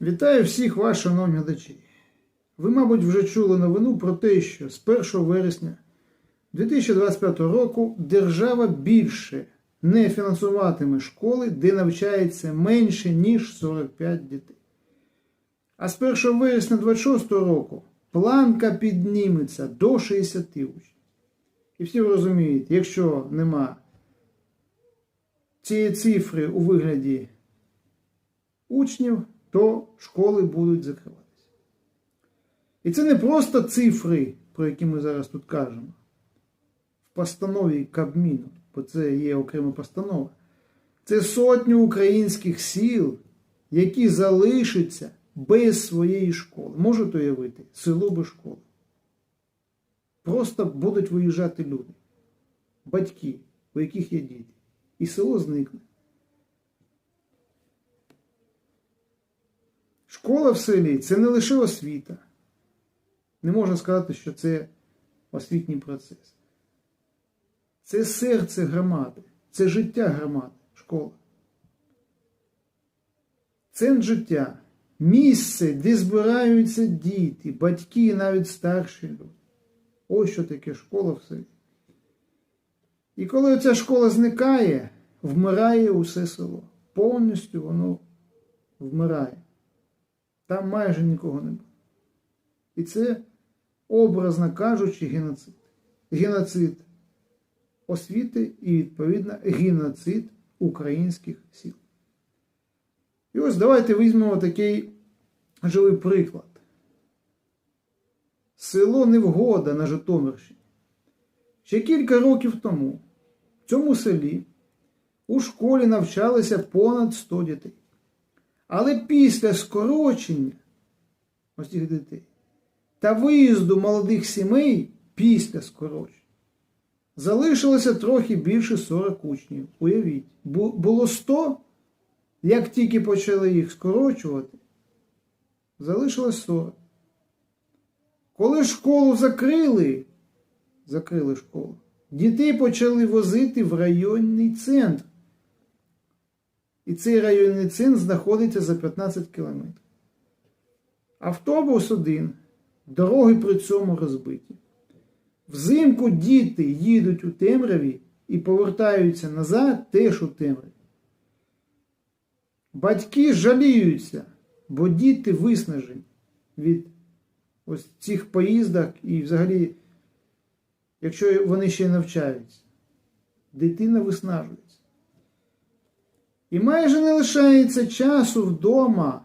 Вітаю всіх вас, шановні глядачі. Ви, мабуть, вже чули новину про те, що з 1 вересня 2025 року держава більше не фінансуватиме школи, де навчається менше, ніж 45 дітей. А з 1 вересня 2026 року планка підніметься до 60 учнів. І всі ви розумієте, якщо нема цієї цифри у вигляді учнів, то школи будуть закриватися. І це не просто цифри, про які ми зараз тут кажемо. В постанові Кабміну, бо це є окрема постанова. Це сотні українських сіл, які залишаться без своєї школи. Можете уявити, село без школи. Просто будуть виїжджати люди, батьки, у яких є діти. І село зникне. Школа в селі це не лише освіта. Не можна сказати, що це освітній процес. Це серце громади, це життя громади, школа. Центр життя, місце, де збираються діти, батьки і навіть старші люди. Ось що таке школа в селі. І коли ця школа зникає, вмирає усе село. Повністю воно вмирає. Там майже нікого не було. І це, образно кажучи, геноцид. Геноцид освіти і, відповідно, геноцид українських сіл. І ось давайте візьмемо такий живий приклад. Село Невгода на Житомирщині. Ще кілька років тому в цьому селі у школі навчалося понад 100 дітей. Але після скорочення ось цих дітей та виїзду молодих сімей після скорочення залишилося трохи більше 40 учнів. Уявіть, було 100, як тільки почали їх скорочувати, залишилось 40. Коли школу закрили, закрили школу, дітей почали возити в районний центр. І цей районний центр знаходиться за 15 кілометрів. Автобус один, дороги при цьому розбиті. Взимку діти їдуть у темряві і повертаються назад теж у темряві. Батьки жаліються, бо діти виснажені від ось цих поїздок і взагалі, якщо вони ще навчаються, дитина виснажується. І майже не лишається часу вдома